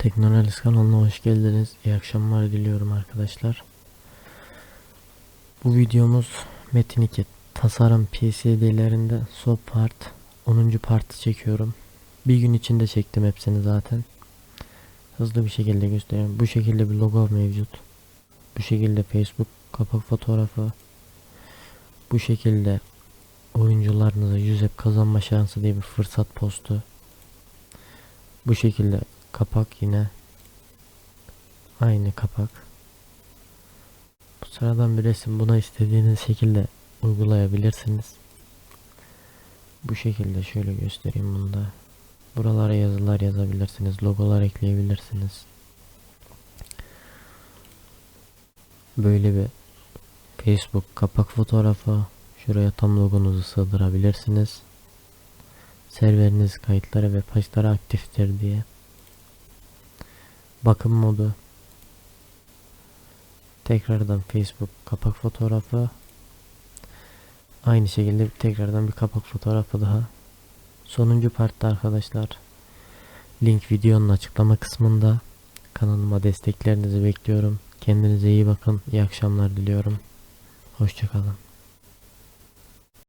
Teknoanaliz kanalına hoş geldiniz. İyi akşamlar diliyorum arkadaşlar. Bu videomuz Metin 2 tasarım PCD'lerinde son part 10. partı çekiyorum. Bir gün içinde çektim hepsini zaten. Hızlı bir şekilde göstereyim. Bu şekilde bir logo mevcut. Bu şekilde Facebook kapak fotoğrafı. Bu şekilde oyuncularınıza yüz kazanma şansı diye bir fırsat postu. Bu şekilde kapak yine aynı kapak. Bu sıradan bir resim buna istediğiniz şekilde uygulayabilirsiniz. Bu şekilde şöyle göstereyim bunu da. Buralara yazılar yazabilirsiniz, logolar ekleyebilirsiniz. Böyle bir Facebook kapak fotoğrafı. Şuraya tam logonuzu sığdırabilirsiniz. Serveriniz kayıtları ve paçları aktiftir diye. Bakım modu. Tekrardan Facebook kapak fotoğrafı. Aynı şekilde tekrardan bir kapak fotoğrafı daha. Sonuncu partta arkadaşlar. Link videonun açıklama kısmında. Kanalıma desteklerinizi bekliyorum. Kendinize iyi bakın. İyi akşamlar diliyorum. Hoşçakalın.